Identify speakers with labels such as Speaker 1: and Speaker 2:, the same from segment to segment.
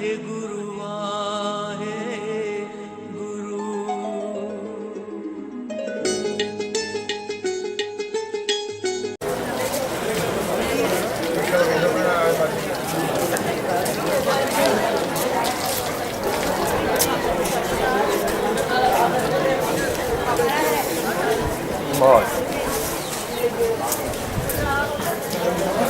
Speaker 1: हे गुरुआ हे गुरु Bora.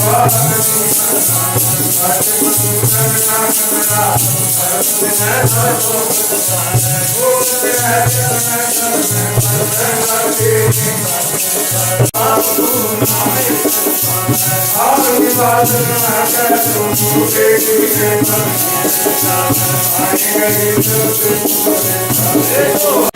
Speaker 1: ਹਰਿ ਗੁਣ ਗਾਇਨ ਮਨ ਮੇਰਾ ਸਰਬ ਦਿਨ ਰੋਗ ਬਸਤਾਰ ਗੁਰ ਗ੍ਰੰਥ ਚਰਨ ਸਰਬ ਰਤਨ ਕੀ ਮਨ ਸਰਬਾ ਤੁਮ ਹਾਏ ਤੁਮ ਆਇ ਬਾਜਨ ਆਕੈ ਤੁਮ ਸੁਕੇਸੀ ਮਨ ਸਰਬਾ ਆਇ ਗਿਉ ਸੁਨੋ ਹਾਏ ਤੁਮ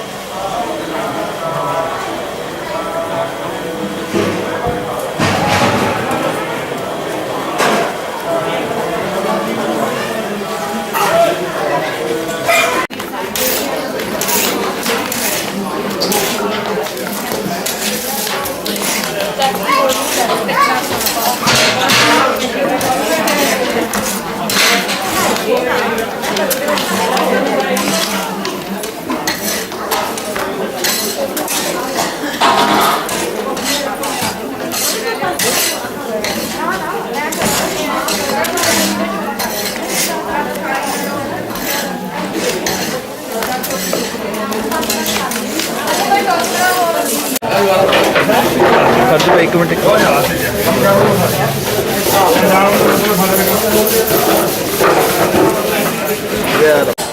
Speaker 1: ਇੱਕ ਮਿੰਟ ਯਾਰ